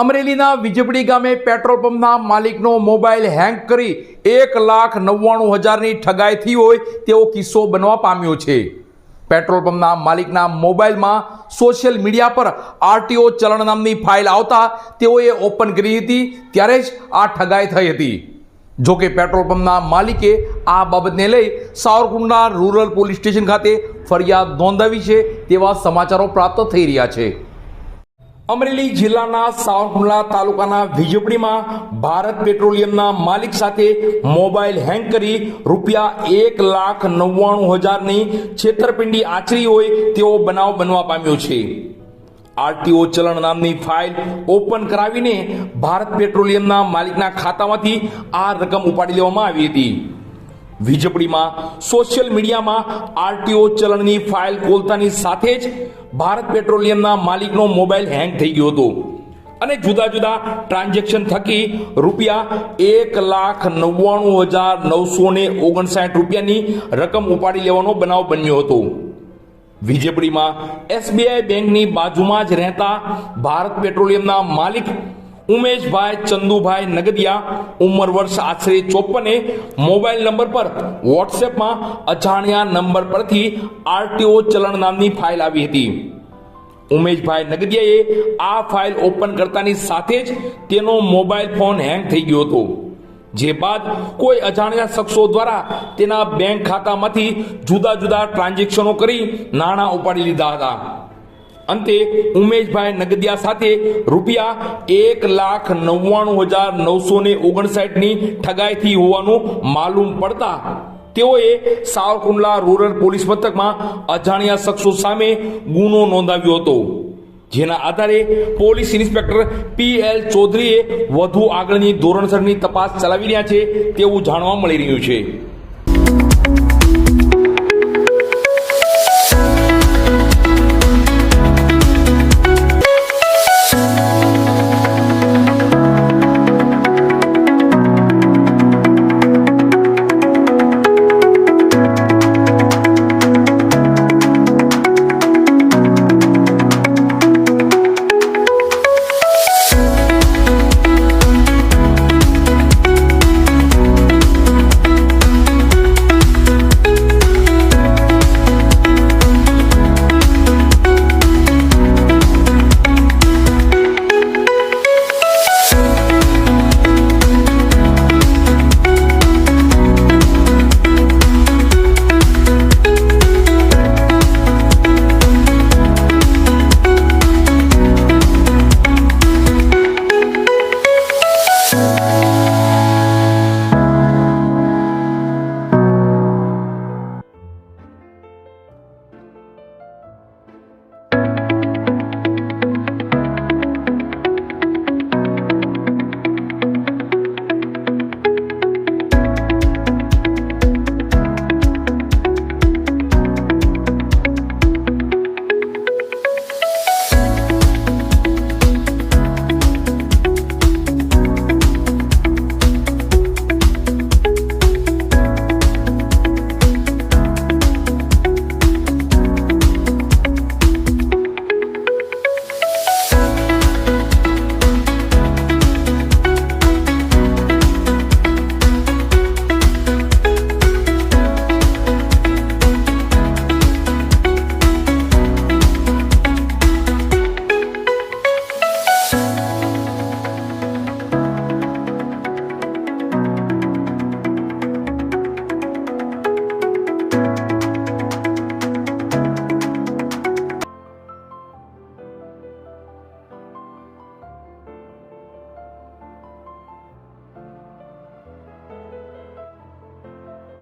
અમરેલીના વીજપડી ગામે પેટ્રોલ પંપના માલિકનો મોબાઈલ હેંગ કરી એક લાખ નવ્વાણું હજારની ઠગાઈ થઈ હોય તેવો કિસ્સો બનવા પામ્યો છે. પેટ્રોલ પંપના માલિકના મોબાઈલમાં સોશિયલ મીડિયા પર આરટીઓ ચલણ નામની ફાઇલ આવતા તેઓએ ઓપન કરી હતી, ત્યારે જ આ ઠગાઈ થઈ હતી. જોકે પેટ્રોલ પંપના માલિકે આ બાબતને લઈ સાવરકુંડના રૂરલ પોલીસ સ્ટેશન ખાતે ફરિયાદ નોંધાવી છે તેવા સમાચારો પ્રાપ્ત થઈ રહ્યા છે. અમરેલી જિલ્લાના સાવરકુંડલા તાલુકાના વિજપડીમાં ભારત પેટ્રોલિયમના માલિક સાથે મોબાઈલ હેંગ કરી રૂપિયા એક લાખ નવ્વાણું હજારની છેતરપિંડી આચરી હોય તેવો બનાવ બનવા પામ્યો છે. આરટીઓ ચલણ નામની ફાઇલ ઓપન કરાવીને ભારત પેટ્રોલિયમના માલિકના ખાતામાંથી આ રકમ ઉપાડી લેવામાં આવી હતી. વીજપડીમાં સોશિયલ મીડિયામાં આરટીઓ ચલણની ફાઇલ ખોલતાની સાથે જ ભારત પેટ્રોલિયમના માલિકનો મોબાઈલ હેંગ થઈ ગયો હતો. અને જુદા જુદા ટ્રાન્ઝેક્શન થકી રૂપિયા એક લાખ નવ્વાણું હજાર નવસો ને ઓગણસાઠ રૂપિયાની રકમ ઉપાડી લેવાનો બનાવ બન્યો હતો. વીજપડીમાં એસબીઆઈ બેંકની બાજુમાં જ રહેતા ભારત પેટ્રોલિયમના માલિક ઉમેશભાઈ ચંદુભાઈ નગદિયા, ઉંમર વર્ષ આશરે ચોપને મોબાઈલ નંબર પર વોટ્સએપમાં અજાણ્યા નંબર પરથી આરટીઓ ચલણ નામની ફાઇલ આવી હતી. ઉમેશભાઈ નગદિયાએ આ ફાઇલ ઓપન કરતાની સાથે જ તેનો મોબાઈલ ફોન હેંગ થઈ ગયો હતો. જે બાદ કોઈ અજાણ્યા શખ્સો દ્વારા તેના બેંક ખાતામાંથી જુદા જુદા ટ્રાન્ઝેક્શનો કરી નાણાં ઉપાડી લીધા હતા. અંતે ઉમેશભાઈ નગદિયા સાથે રૂપિયા એક લાખ નવ્વાણું હજાર નવસો ને ઓગણસાઠની ઠગાઈથી હોવાનું માલુમ પડતા તેઓએ સાવરકુંડલા રૂરલ પોલીસ મથકમાં અજાણ્યા શખ્સો સામે ગુનો નોંધાવ્યો હતો, જેના આધારે પોલીસ ઇન્સ્પેક્ટર પી એલ ચૌધરીએ વધુ આગળની ધોરણસરની તપાસ ચલાવી રહ્યા છે તેવું જાણવા મળી રહ્યું છે.